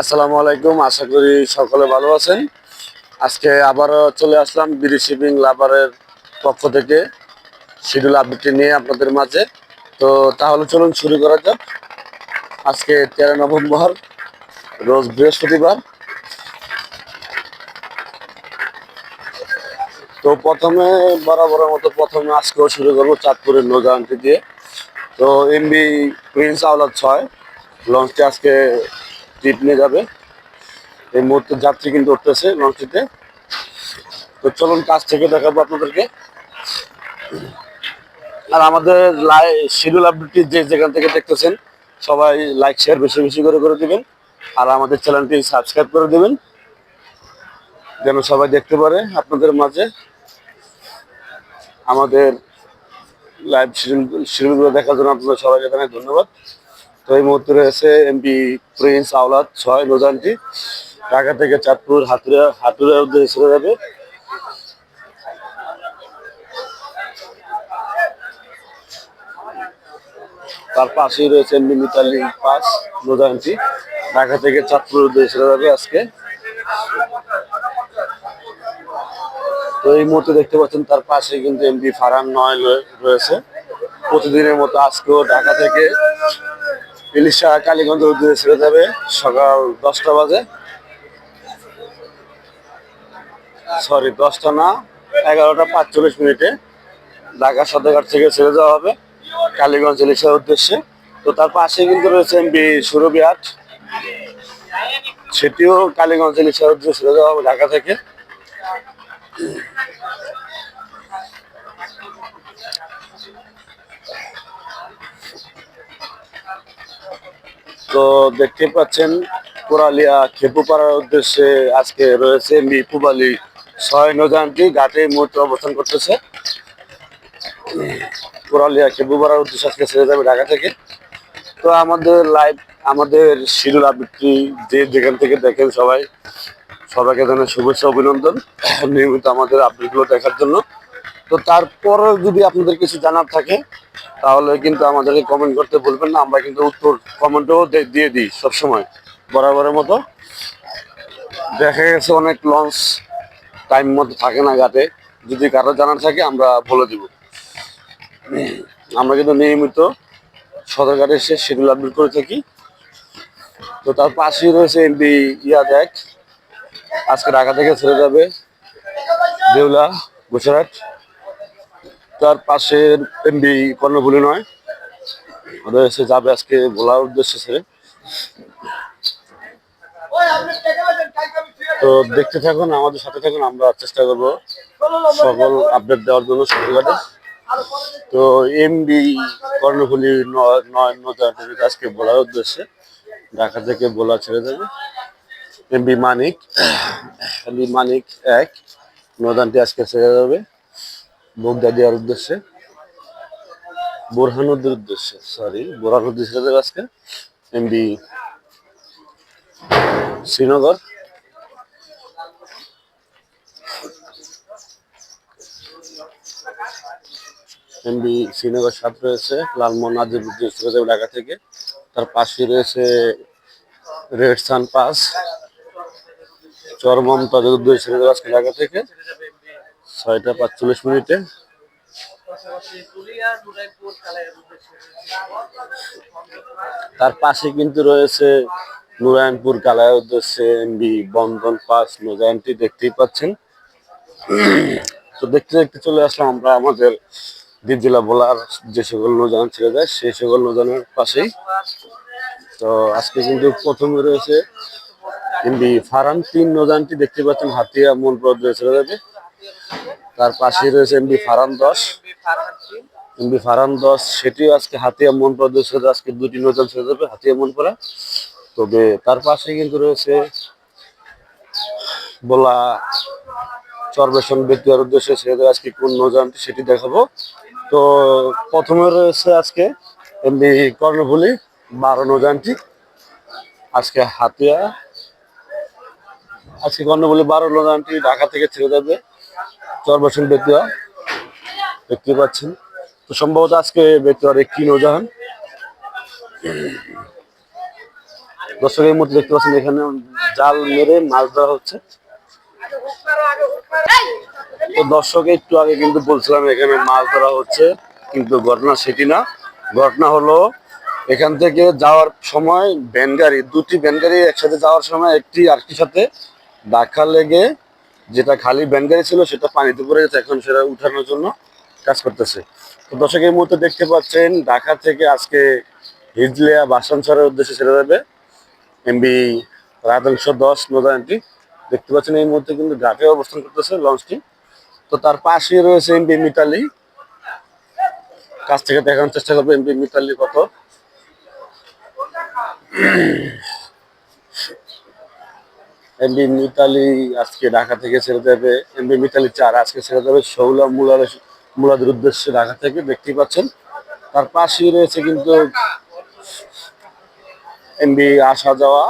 আসসালামু আলাইকুম, আশা করি সকলে ভালো আছেন। আজকে আবারও চলে আসলাম বিডি শিপিং লাভারের পক্ষ থেকে শিডিউল আপডেটটি নিয়ে আপনাদের মাঝে। তো তাহলে চলুন শুরু করা যাক। আজকে তেরো নভেম্বর, রোজ বৃহস্পতিবার। তো প্রথমে, বরাবরের মতো প্রথমে আজকেও শুরু করব চাঁদপুরের নৌজাহানটি দিয়ে। তো এমবি প্রিন্স আওলাদ ছয়, লঞ্চটি আজকে ট্রিপ নিয়ে যাবে। এই মুহূর্তে যাত্রী কিন্তু উঠতেছে লঞ্চটিতে তো চলুন কাছ থেকে দেখাবো আপনাদেরকে। আর আমাদের লাই শিডিউল আপডেটটি যে যেখান থেকে দেখতেছেন, সবাই লাইক শেয়ার বেশি বেশি করে করে দেবেন। আর আমাদের চ্যানেলটি সাবস্ক্রাইব করে দেবেন। যেন সবাই দেখতে পারে আপনাদের মাঝে আমাদের লাইভ শিডিউল শিডিউলগুলো দেখার জন্য আপনাদের সবাইকে জানাই ধন্যবাদ। তো এই মুহূর্তে রয়েছে এমপি প্রিন্স আওলাদ ছয় নৌজানটি ঢাকা থেকে চাঁদপুর হাতুরা হাতুরা উদ্দেশ্যে চলে যাবে। তার পাশেই রয়েছে এমপি মিতালি পাস নৌজানটি ঢাকা থেকে চাঁদপুর উদ্দেশ্যে চলে যাবে আজকে। তো এই মুহূর্তে দেখতে পাচ্ছেন তার পাশে কিন্তু এমপি ফারান নয় রয়ে- রয়েছে। প্রতিদিনের মতো আজকেও ঢাকা থেকে ইলিশা কালীগঞ্জ উদ্দেশ্যে ছেড়ে যাবে সকাল দশটা বাজে। সরি দশটা না, এগারোটা পাঁচচল্লিশ মিনিটে ঢাকা সদরঘাট থেকে ছেড়ে যাওয়া হবে কালীগঞ্জ ইলিশার উদ্দেশ্যে। তো তার পাশে কিন্তু রয়েছে এমপি সুরবিহাট সেটিও কালীগঞ্জ ইলিশার উদ্দেশ্যে ছেড়ে যাওয়া হবে ঢাকা থেকে। তো দেখতে পাচ্ছেন, কোরালিয়া খেপুপাড়ার উদ্দেশ্যে আজকে রয়েছে মি পুবালি ছয় নৌযানটি, ঘাটে মুহূর্তে অবস্থান করতেছে। কোরালিয়া খেপুপাড়ার উদ্দেশ্যে আজকে ছেড়ে যাবে ঢাকা থেকে। তো আমাদের লাইভ আমাদের শিডিউল আবৃত্তি যে যেখান থেকে দেখেন সবাই, সবাইকে জানাই শুভেচ্ছা, অভিনন্দন। নিয়মিত আমাদের আপডেটগুলো দেখার জন্য। তো তারপরেও যদি আপনাদের কিছু জানার থাকে, তাহলে কিন্তু আমাদেরকে কমেন্ট করতে বলবেন না। আমরা কিন্তু উত্তর কমেন্টও দিয়ে দিই সবসময়। বরাবরের মতো। দেখা গেছে অনেক লঞ্চ টাইম মতো থাকে না ঘাটে যদি কারও জানার থাকে, আমরা বলে দিব। আমরা কিন্তু নিয়মিত সদরঘাটে এসে শিডিউল আপডেট করে থাকি। তো তার পাশেই রয়েছে এমপি ইয়া দেখ আজকে ঢাকা থেকে ছেড়ে যাবে দেউলা গুজরাট তার পাশের এমবি কর্ণফুলি নয়। রয়েছে যাবে আজকে বলার উদ্দেশ্যে ছেড়ে। তো দেখতে থাকুন, আমাদের সাথে থাকুন, আমরা চেষ্টা করব সকল আপডেট দেওয়ার জন্য সরকারে তো এমবি কর্ণফুলি নয় নয় আজকে বলার উদ্দেশ্যে ঢাকা থেকে ভোলা ছেড়ে দেবে। এমবি মানিক এমবি মানিক এক নদানটি আজকে ছেড়ে যাবে বগদা দেওয়ার উদ্দেশ্যে? বোরহানুদ্দের উদ্দেশ্যে সরি বোরহানুদ্দিন যাবে আজকে এমবি শ্রীনগর। এমবি শ্রীনগর সাত রয়েছে, লালমোহন ছেড়ে যাবে ঢাকা থেকে। তার পাশে রয়েছে রেড সান পাস। উদ্দেশ্যে ছেড়ে যাবে আজকে ঢাকা থেকে। ছয়টা পাঁচচল্লিশ মিনিটে। তার পাশে কিন্তু রয়েছে নুরায়ণপুর কালায় উদ্দেশ্যে এমবি বন্ধন পাস নৌজানটি দেখতেই পাচ্ছেন। তো দেখতে দেখতে চলে আসলাম আমরা আমাদের দ্বীপ জেলা বলার, যে সকল নৌজান ছেড়ে যায় সেই সকল নৌজানের পাশেই। তো আজকে কিন্তু প্রথমে রয়েছে এমবি ফারান তিন নৌজানটি দেখতে পাচ্ছেন, হাতিয়া মূল পর্যায়ে ছেড়ে যাবে। তার পাশে রয়েছে এমবি ফারান দশ এমবি ফারান দশ সেটিও আজকে হাতিয়া মন প্রদেশে আজকে দুটি নৌজান ছেড়ে যাবে হাতিয়া মন করা তবে তার পাশে কিন্তু রয়েছে বলা চরবেশন বেতুয়ার উদ্দেশ্যে ছেড়ে আজকে কোন নৌজানটি সেটি দেখাবো। তো প্রথমে রয়েছে আজকে এমবি কর্ণফুলি, বারো নৌজানটি আজকে হাতিয়া, আজকে কর্ণফুলি বারো নৌজানটি ঢাকা থেকে ছেড়ে যাবে চরবেশন বেতুয়া দেখতে পাচ্ছেন। তো সম্ভবত আজকে বেতুয়ার একটি নৌজাহান দর্শক, এই মুহূর্তে দেখতে পাচ্ছেন এখানে জাল মেরে মাছ ধরা হচ্ছে। তো দর্শক, একটু আগে কিন্তু বলছিলাম এখানে মাছ ধরা হচ্ছে, কিন্তু ঘটনা সেটি না। ঘটনা হলো, এখান থেকে যাওয়ার সময় ভ্যান গাড়ি, দুটি ভ্যান গাড়ি একসাথে যাওয়ার সময় একটি আরেকটির সাথে ধাক্কা লেগে যেটা খালি গাড়ি ছিল, সেটা পানিতে পড়ে গেছে, এখন সেটা উঠানোর জন্য কাজ করতেছে। তো দর্শক, এই মুহূর্তে দেখতে পাচ্ছেন, ঢাকা থেকে আজকে হিজলিয়া বাসানসরের উদ্দেশ্যে ছেড়ে যাবে এমবি রাধাংশ দশ নদায়নটি দেখতে পাচ্ছেন, এই মুহূর্তে কিন্তু ঘাটে অবস্থান করতেছে লঞ্চটি। তো তার পাশে রয়েছে এমবি মিতালি। কাছ থেকে দেখানোর চেষ্টা করব, এমবি মিতালি কত? এমবি মিতালি আজকে ঢাকা থেকে ছেড়ে যাবে এমবি মিতালি চার আজকে ছেড়ে যাবে শৌলা মুলার মুলাদের উদ্দেশ্যে ঢাকা থেকে দেখতেই পাচ্ছেন। তার পাশেই রয়েছে কিন্তু এমবি আসা যাওয়া।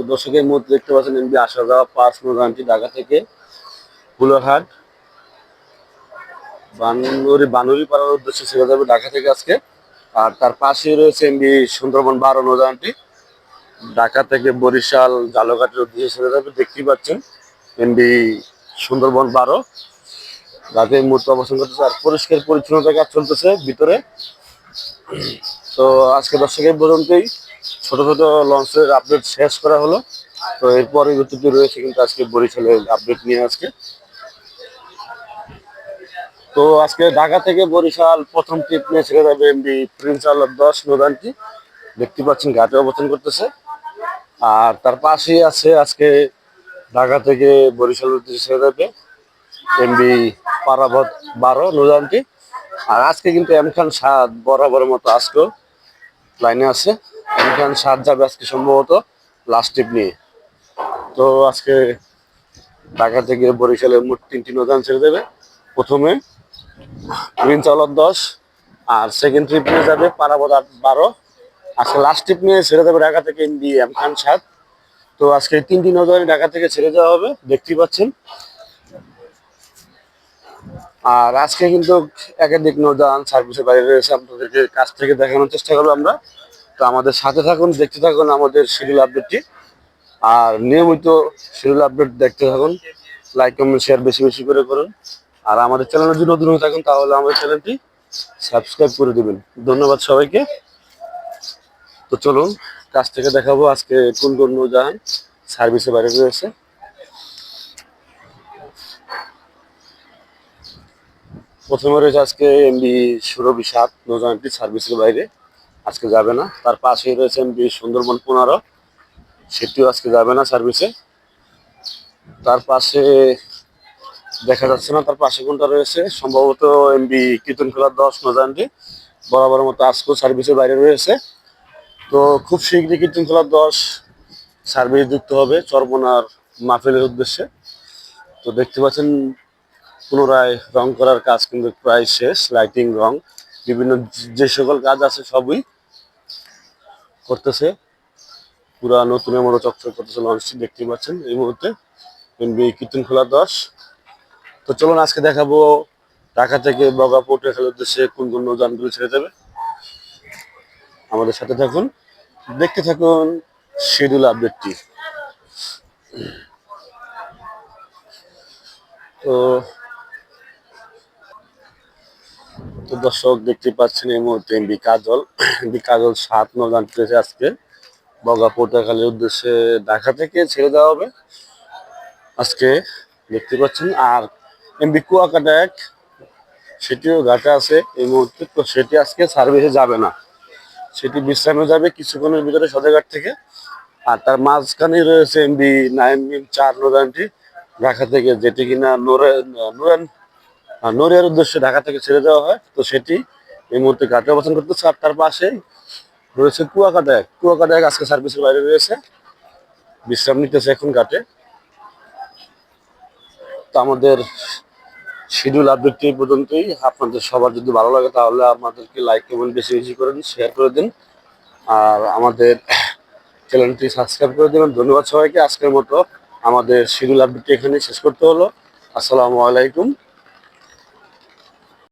তো দর্শকের মধ্যে দেখতে পাচ্ছেন এমবি আসা যাওয়া পাঁচ মোগানটি ঢাকা থেকে ফুলরহাট বানুরি বানুরি পাড়ার উদ্দেশ্যে ছেড়ে যাবে ঢাকা থেকে আজকে। আর তার পাশে রয়েছে এমবি সুন্দরবন বারো নৌযানটি। ঢাকা থেকে বরিশাল জালঘাটের উদ্দেশ্যে ছেড়ে যাবে। দেখতেই পাচ্ছেন এমবি সুন্দরবন বারো। রাতে মুহূর্তে অবস্থান করতেছে আর পরিষ্কার পরিচ্ছন্নতা কাজ চলতেছে ভিতরে। তো আজকে দর্শকের পর্যন্তই ছোট ছোট লঞ্চের আপডেট শেষ করা হলো। তো এর পরবর্তীতে রয়েছে কিন্তু আজকে বরিশালের আপডেট নিয়ে আজকে। তো আজকে ঢাকা থেকে বরিশাল প্রথম ট্রিপ নিয়ে ছেড়ে যাবে এমবি প্রিন্স আল্লাহ দশ নদানটি দেখতে পাচ্ছেন ঘাটে অবস্থান করতেছে। আর তার পাশেই আছে আজকে ঢাকা থেকে বরিশাল ছেড়ে যাবে এমবি পারাবত বারো নদানটি আর আজকে কিন্তু এম খান সাত বরাবরের মতো আজকেও লাইনে আছে। এম খান সাত যাবে আজকে সম্ভবত লাস্ট ট্রিপ নিয়ে। তো আজকে ঢাকা থেকে বরিশালে মোট তিনটি নদান ছেড়ে দেবে। প্রথমে গ্রিন চাউলার দশ, আর সেকেন্ড ট্রিপ নিয়ে যাবে পারাবত আট বারো। আজকে লাস্ট ট্রিপ নিয়ে ছেড়ে দেবে ঢাকা থেকে এমবি এম খান সাত। তো আজকে তিনটি নৌযান ঢাকা থেকে ছেড়ে দেওয়া হবে, দেখতেই পাচ্ছেন। আর আজকে কিন্তু একাধিক নৌযান সার্ভিসের বাইরে রয়েছে, আপনাদেরকে কাছ থেকে দেখানোর চেষ্টা করব আমরা। তো আমাদের সাথে থাকুন, দেখতে থাকুন আমাদের শিডিউল আপডেটটি। আর নিয়মিত শিডিউল আপডেট দেখতে থাকুন, লাইক, কমেন্ট, শেয়ার বেশি বেশি করে করুন। আর আমাদের চ্যানেলে যদি নতুন হয়ে থাকুন, তাহলে আমাদের চ্যানেলটি সাবস্ক্রাইব করে দেবেন। ধন্যবাদ সবাইকে। তো চলুন, কাছ থেকে দেখাবো আজকে কোন কোন নৌযান সার্ভিসে বাইরে রয়েছে। প্রথমে রয়েছে আজকে এমবি সুরভি সাত নৌযানটি সার্ভিসের বাইরে। আজকে যাবে না। তার পাশেই রয়েছে এমবি সুন্দরবন পনেরো। সেটিও আজকে যাবে না সার্ভিসে। তার পাশে দেখা যাচ্ছে না, তার পাশে কোনটা রয়েছে? সম্ভবত এমবি কীর্তনখোলা দশ নৌযানটি বরাবর মতো আজকেও সার্ভিসের বাইরে রয়েছে। তো খুব শীঘ্রই কীর্তনখোলা দশ সার্ভিস যুক্ত হবে চরমনার মাহফিলের উদ্দেশ্যে। তো দেখতে পাচ্ছেন, পুনরায় রং করার কাজ কিন্তু প্রায় শেষ, লাইটিং রং। বিভিন্ন যে সকল কাজ আছে সবই করতেছে। পুরা নতুন মতো চকচক করতেছে লঞ্চটি দেখতে পাচ্ছেন এই মুহূর্তে। এমবি কীর্তন খোলা দশ। তো চলুন আজকে দেখাবো ঢাকা থেকে বগা পটুয়াখালীর উদ্দেশ্যে কোন কোন নৌযানগুলো ছেড়ে যাবে আমাদের সাথে থাকুন। দেখতে থাকুন শিডিউল আপডেটটি তো তো দর্শক দেখতে পাচ্ছেন এই মুহূর্তে এমবি কাজল এমবি কাজল সাত নৌযান পেয়েছে আজকে বগা পটুয়াখালীর উদ্দেশ্যে ঢাকা থেকে ছেড়ে দেওয়া হবে। আজকে দেখতে পাচ্ছেন, আর এমবি কুয়াকাটা এক সেটিও ঘাটে আছে এই মুহূর্তে। তো সেটি আজকে সার্ভিসে যাবে না। সেটি বিশ্রামে যাবে কিছুক্ষণের ভিতরে সদরঘাট থেকে। আর তার মাঝখানে রয়েছে এমবি নাইন চার নৌযানটি ঢাকা থেকে যেটি কিনা নোরেন নুরান নড়িয়ার উদ্দেশ্যে ঢাকা থেকে ছেড়ে দেওয়া হয়, তো সেটি এই মুহূর্তে ঘাটে অবস্থান করতেছে আর তার পাশে রয়েছে কুয়াকাটা এক। কুয়াকাটা এক আজকে সার্ভিসের বাইরে রয়েছে। বিশ্রাম নিতেছে এখন ঘাটে। তো আমাদের শিডিউল আপডেটটি পর্যন্তই। আপনাদের সবার যদি ভালো লাগে তাহলে আমাদেরকে লাইক কমেন্ট বেশি বেশি করে দিন শেয়ার করে দিন। আর আমাদের চ্যানেলটি সাবস্ক্রাইব করে দেবেন। ধন্যবাদ সবাইকে। আজকের মতো আমাদের শিডিউল আপডেটটি এখানে শেষ করতে হলো। আসসালামু আলাইকুম।